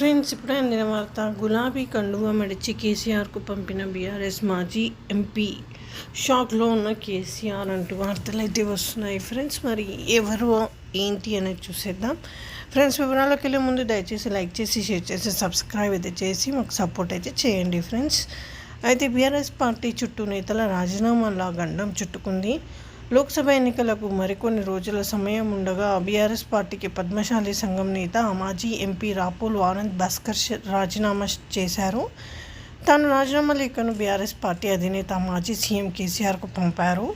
Friends ఇప్పుడే అందిన వార్త. గులాబీ కండువా మడిచి కేసీఆర్కు పంపిన బీఆర్ఎస్ మాజీ ఎంపీ. షాక్లో ఉన్న కేసీఆర్ అంటూ వార్తలు అయితే వస్తున్నాయి. ఫ్రెండ్స్ మరి ఎవరు ఏంటి అనేది చూసేద్దాం. ఫ్రెండ్స్ వివరాల్లోకి వెళ్ళే ముందు దయచేసి లైక్ చేసి షేర్ చేసి సబ్స్క్రైబ్ అయితే చేసి మాకు సపోర్ట్ అయితే చేయండి ఫ్రెండ్స్. అయితే బీఆర్ఎస్ పార్టీ చుట్టూ నేతల రాజీనామాల గండం చుట్టుకుంది. లోక్సభ ఎన్నికలకు మరికొన్ని రోజుల సమయం ఉండగా బీఆర్ఎస్ పార్టీకి పద్మశాలి సంఘం నేత మాజీ ఎంపీ రాపూల్ ఆనంద్ భాస్కర్ రాజీనామా చేశారు. తాను రాజీనామా లేఖను బీఆర్ఎస్ పార్టీ అధినేత మాజీ సీఎం కేసీఆర్కు పంపారు.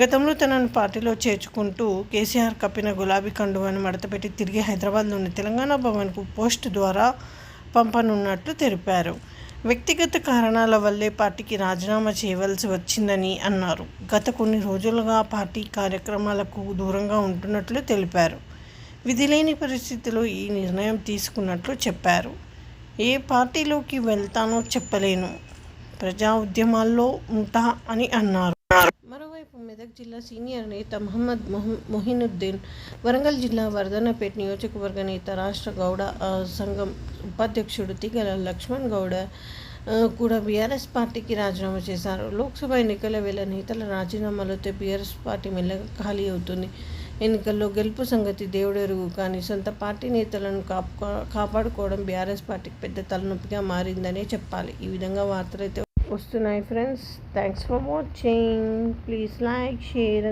గతంలో తనను పార్టీలో చేర్చుకుంటూ కేసీఆర్ కప్పిన గులాబీ కండువాను మడతపెట్టి తిరిగి హైదరాబాద్లోని తెలంగాణ భవన్కు పోస్ట్ ద్వారా పంపనున్నట్లు తెలిపారు. వ్యక్తిగత కారణాల వల్లే పార్టీకి రాజీనామా చేయవలసి వచ్చిందని అన్నారు. గత కొన్ని రోజులుగా పార్టీ కార్యక్రమాలకు దూరంగా ఉంటున్నట్లు తెలిపారు. విధి లేని పరిస్థితిలో ఈ నిర్ణయం తీసుకున్నట్లు చెప్పారు. ఏ పార్టీలోకి వెళ్తానో చెప్పలేను. ప్రజా ఉద్యమాల్లో ఉంటా అని అన్నారు. మరోవైపు మెదక్ జిల్లా సీనియర్ నేత మహమ్మద్ మొహినుద్దీన్ వరంగల్ జిల్లా వర్ధన్నపేట నియోజకవర్గ నేత రాష్ట్ర గౌడ సంఘం ఉపాధ్యక్షుడు తిగల లక్ష్మణ్ గౌడ కూడా బీఆర్ఎస్ పార్టీకి రాజీనామా చేశారు. లోక్సభ ఎన్నికల వేళ నేతల రాజీనామాలతో బీఆర్ఎస్ పార్టీ మెల్లగా ఖాళీ అవుతుంది. ఎన్నికల్లో గెలుపు సంగతి దేవుడెరుగు కానీ సొంత పార్టీ నేతలను కాపు కాపాడుకోవడం బీఆర్ఎస్ పార్టీకి పెద్ద తలనొప్పిగా మారిందనే చెప్పాలి. ఈ విధంగా వార్తలైతే వస్తున్నాయి friends thanks for watching please like share